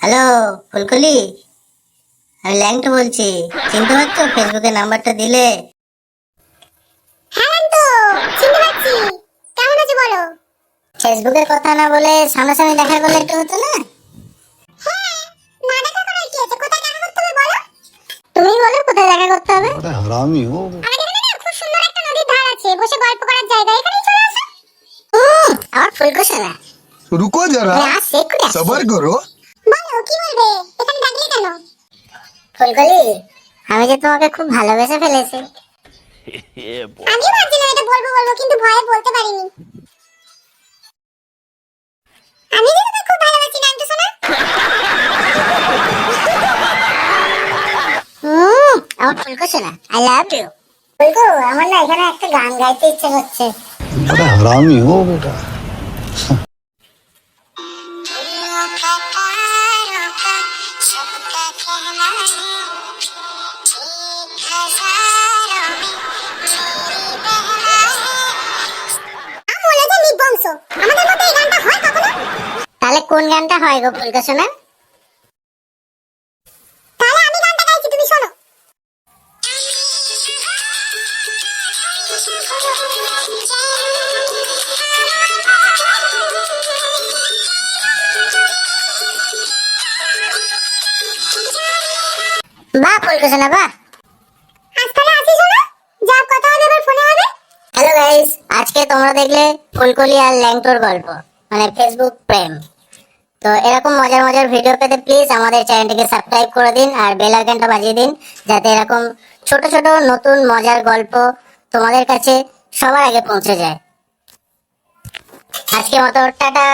Hello ফুলকলি? আমি ল্যাংটো বলছি। চিনতে পারছ? ফেসবুকে নাম্বারটা দিলে। হ্যাঁ চিনতে পারছি। কেমন আছো বলো? ফেসবুকে কথা না বলে সামনাসামনি দেখা করলে একটু হতো না? দেখা তুমি বলো? কোথায় দেখা করতে হবে? হুম আর ফুলকো সারা। রুকো জরা হ্যাঁ, সবার করো। কি বলবে? এখানে কেন? ফুলকলি আমি যে তোমাকে খুব ভালোবেসে ফেলেছি। আমি ভাবছিলাম এটা বলব বলব কিন্তু ভয়ে বলতে পারিনি। আমি যে তোমাকে খুব ভালোবাসি নান্টু আমার ফুলকো আই লাভ ইউ ফুলকো আমার না এখানে একটা গান গাইতে ইচ্ছে করছে। হো বেটা। তাহলে কোন গানটা হয় গো ফুলকোশলা তাহলে আমি গানটা গাইছি তুমি শোনো। বাহ ফুলকোশলা বাহ আজ তাহলে আসি শোনো যা কথা হবে আবার ফোনে হবে? হ্যালো গাইস আজকে তোমরা দেখলে ফুলকলি আর ল্যাংটোর গল্প মানে ফেসবুক প্রেম। তো এরকম মজার মজার ভিডিও পেতে প্লিজ আমাদের চ্যানেলটিকে সাবস্ক্রাইব করে দিন আর বেল আইকনটা বাজিয়ে দিন যাতে এরকম ছোট ছোট নতুন মজার গল্প তোমাদের কাছে সবার আগে পৌঁছে যায়। আজকে মতো টাটা।